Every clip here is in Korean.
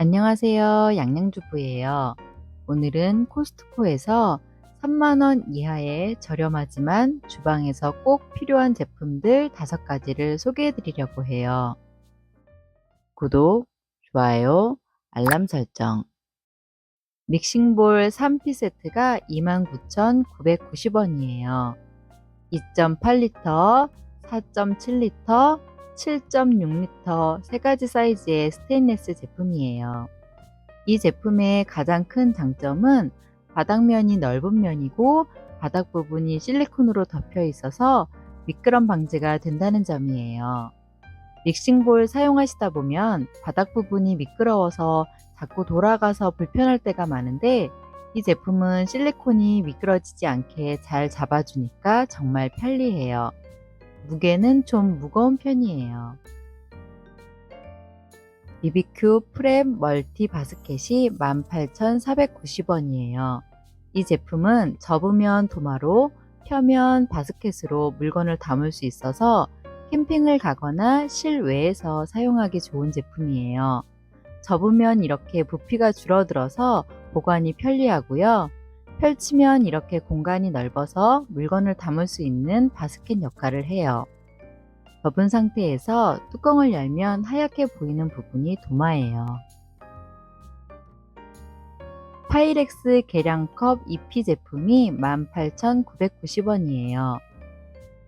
안녕하세요. 양양주부예요. 오늘은 코스트코에서 3만원 이하의 저렴하지만 주방에서 꼭 필요한 제품들 5가지를 소개해 드리려고 해요. 구독, 좋아요, 알람 설정. 믹싱볼 3피 세트가 29,990원이에요. 2.8리터, 4.7리터, 7.6리터 세 가지 사이즈의 스테인레스 제품이에요. 이 제품의 가장 큰 장점은 바닥면이 넓은 면이고 바닥 부분이 실리콘으로 덮여 있어서 미끄럼 방지가 된다는 점이에요. 믹싱볼 사용하시다 보면 바닥 부분이 미끄러워서 자꾸 돌아가서 불편할 때가 많은데 이 제품은 실리콘이 미끄러지지 않게 잘 잡아주니까 정말 편리해요. 무게는 좀 무거운 편이에요. BBQ 프랩 멀티 바스켓이 18,490원이에요. 이 제품은 접으면 도마로, 펴면 바스켓으로 물건을 담을 수 있어서 캠핑을 가거나 실외에서 사용하기 좋은 제품이에요. 접으면 이렇게 부피가 줄어들어서 보관이 편리하고요. 펼치면 이렇게 공간이 넓어서 물건을 담을 수 있는 바스켓 역할을 해요. 접은 상태에서 뚜껑을 열면 하얗게 보이는 부분이 도마예요. 파이렉스 계량컵 EP 제품이 18,990원이에요.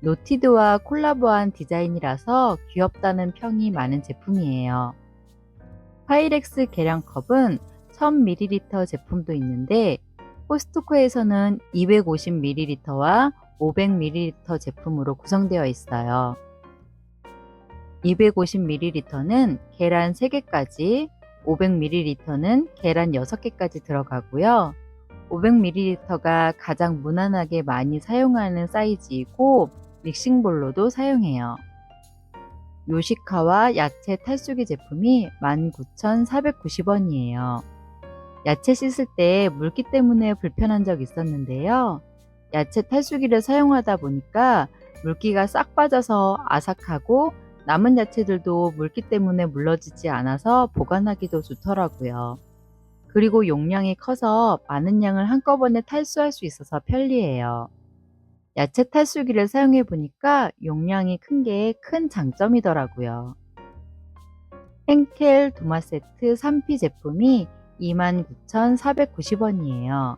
노티드와 콜라보한 디자인이라서 귀엽다는 평이 많은 제품이에요. 파이렉스 계량컵은 1000ml 제품도 있는데 코스트코에서는 250ml와 500ml 제품으로 구성되어 있어요. 250ml는 계란 3개까지, 500ml는 계란 6개까지 들어가고요. 500ml가 가장 무난하게 많이 사용하는 사이즈이고 믹싱볼로도 사용해요. 요시카와 야채 탈수기 제품이 19,490원이에요. 야채 씻을 때 물기 때문에 불편한 적 있었는데요. 야채 탈수기를 사용하다 보니까 물기가 싹 빠져서 아삭하고 남은 야채들도 물기 때문에 물러지지 않아서 보관하기도 좋더라고요. 그리고 용량이 커서 많은 양을 한꺼번에 탈수할 수 있어서 편리해요. 야채 탈수기를 사용해 보니까 용량이 큰 게 큰 장점이더라고요. henkel 도마 세트 3P 제품이 29,490원이에요.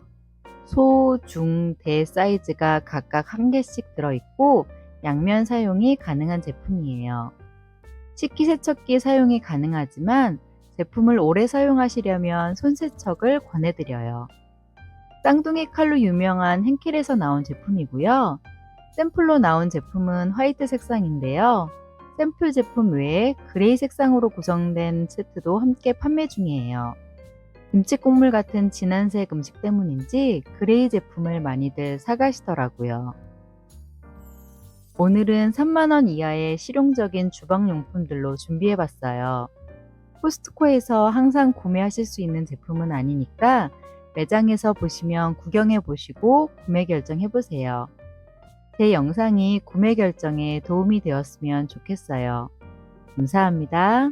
소, 중, 대 사이즈가 각각 한 개씩 들어있고 양면 사용이 가능한 제품이에요. 식기세척기 사용이 가능하지만 제품을 오래 사용하시려면 손세척을 권해드려요. 쌍둥이 칼로 유명한 henkel에서 나온 제품이고요. 샘플로 나온 제품은 화이트 색상인데요. 샘플 제품 외에 그레이 색상으로 구성된 세트도 함께 판매 중이에요. 김치 국물 같은 진한색 음식 때문인지 그레이 제품을 많이들 사가시더라고요. 오늘은 3만원 이하의 실용적인 주방용품들로 준비해봤어요. 코스트코에서 항상 구매하실 수 있는 제품은 아니니까 매장에서 보시면 구경해 보시고 구매 결정해 보세요. 제 영상이 구매 결정에 도움이 되었으면 좋겠어요. 감사합니다.